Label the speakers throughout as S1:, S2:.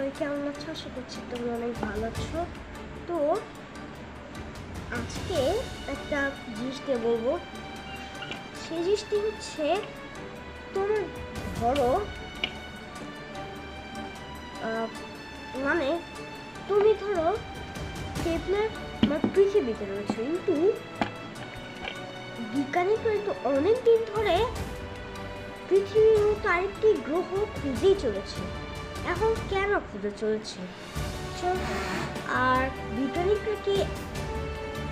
S1: সবাই কেমন আছো আশা করছি তোমরা অনেক ভালো আছো তো আজকে একটা জিনিস নিয়ে বলব। সেই জিনিসটি হচ্ছে তোমার ধরো মানে তুমি ধরো কেপলার বা পৃথিবীতে রয়েছে, কিন্তু বিজ্ঞানীরা কিন্তু অনেক দিন ধরে পৃথিবীর মতো আরেকটি গ্রহ খুঁজেই চলেছে। এখন কেন খুঁজে চলছে? চল, আর বিজ্ঞানীরা কি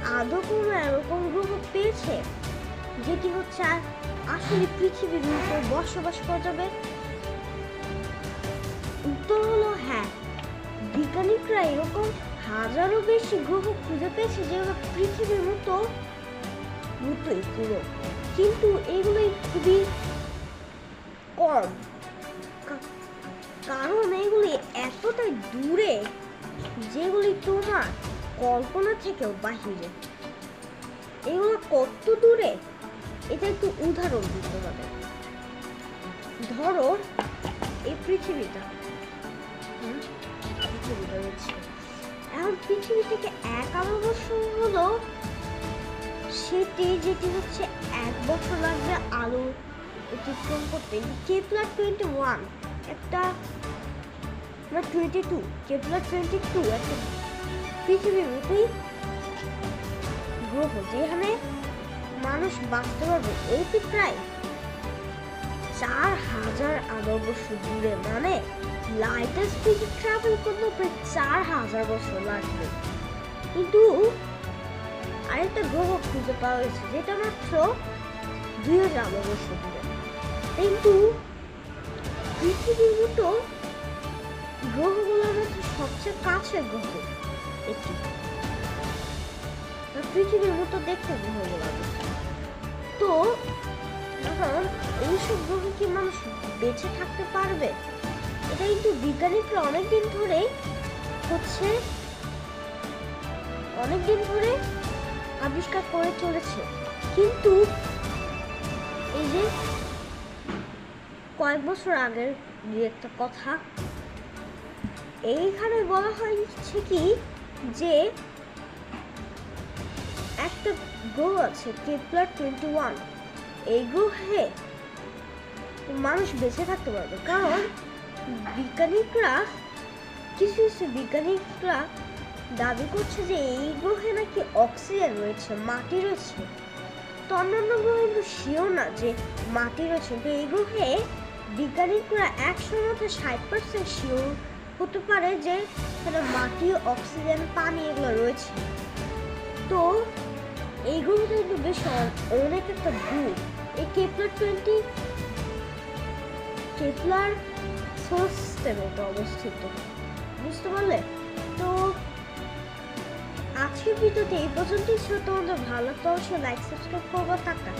S1: আদৌ কোনো এরকম গ্রহ পেয়েছে? যেটি হচ্ছে আর আসলে পৃথিবীর মতো বসবাস করা যাবে? উত্তর হলো হ্যাঁ। বিজ্ঞানীরা এরকম হাজারো বেশি গ্রহ খুঁজে পেয়েছে যেগুলো পৃথিবীর মতো মতোই পুরো। কিন্তু এগুলোই খুবই কম। কারণ এগুলি এতটাই দূরে যেগুলি তোমার কল্পনা থেকেও বাহিরে। এগুলো কত দূরে? এটা একটু উদাহরণ দিতে হবে। ধরো, এই পৃথিবীটা। পৃথিবীটা রয়েছে। এখন পৃথিবী থেকে এক আলো বছর হলো, সেটি যেটি হচ্ছে এক বছর লাগবে আলো অতিক্রম করতে। কে কেপলার টোয়েন্টি ওয়ান একটা twenty two Kepler twenty two একটা পৃথিবীর মতোই গ্রহ, যেখানে মানুষ বাঁচতে পারবে এটি প্রায় চার হাজার আলো বছর দূরে মানে লাইটের স্পিডে ট্রাভেল করতে প্রায় চার হাজার বছর লাগবে। কিন্তু আরেকটা গ্রহ খুঁজে পাওয়া গেছে, যেটা মাত্র দুই হাজার আলো বছর দূরে কিন্তু পৃথিবীর মতো গ্রহগুলোর মধ্যে সবচেয়ে কাছের গ্রহ এটি পৃথিবীর মতো দেখতে গ্রহগুলো তো এখন এইসব গ্রহে কি মানুষ বেঁচে থাকতে পারবে? এটা কিন্তু বিজ্ঞানীরা অনেকদিন ধরে হচ্ছে, অনেকদিন ধরে আবিষ্কার করে চলেছে। কিন্তু এই যে কয়েক বছর আগের যে একটা কথা। এইখানে বলা হয়েছে কি যে একটা গ্রহ আছে কেপলার টোয়েন্টি ওয়ান। এই গ্রহে মানুষ বেঁচে থাকতে পারবে। কারণ বিজ্ঞানীরা কিছু কিছু বিজ্ঞানিকরা দাবি করছে যে এই গ্রহে নাকি অক্সিজেন রয়েছে, মাটি রয়েছে। তো অন্যান্য গ্রহে কিন্তু শিওর না যে মাটি রয়েছে। কিন্তু এই গ্রহে বিজ্ঞানীরা একশোর মধ্যে ষাট পার্সেন্ট শিওর হতে পারে যে এখানে মাটি অক্সিজেন, পানি এগুলো রয়েছে। তো এই গ্রহটা কিন্তু বেশ অনেক একটা ভুল। এই কেপলার টোয়েন্টি কেপলার সোলার সিস্টেমে এটা অবস্থিত। বুঝতে পারলে? তো আজকের ভিডিওতে এই পর্যন্তই। ছিল তোমাদের ভালো তো অবশ্যই লাইক সাবস্ক্রাইব করব টাকা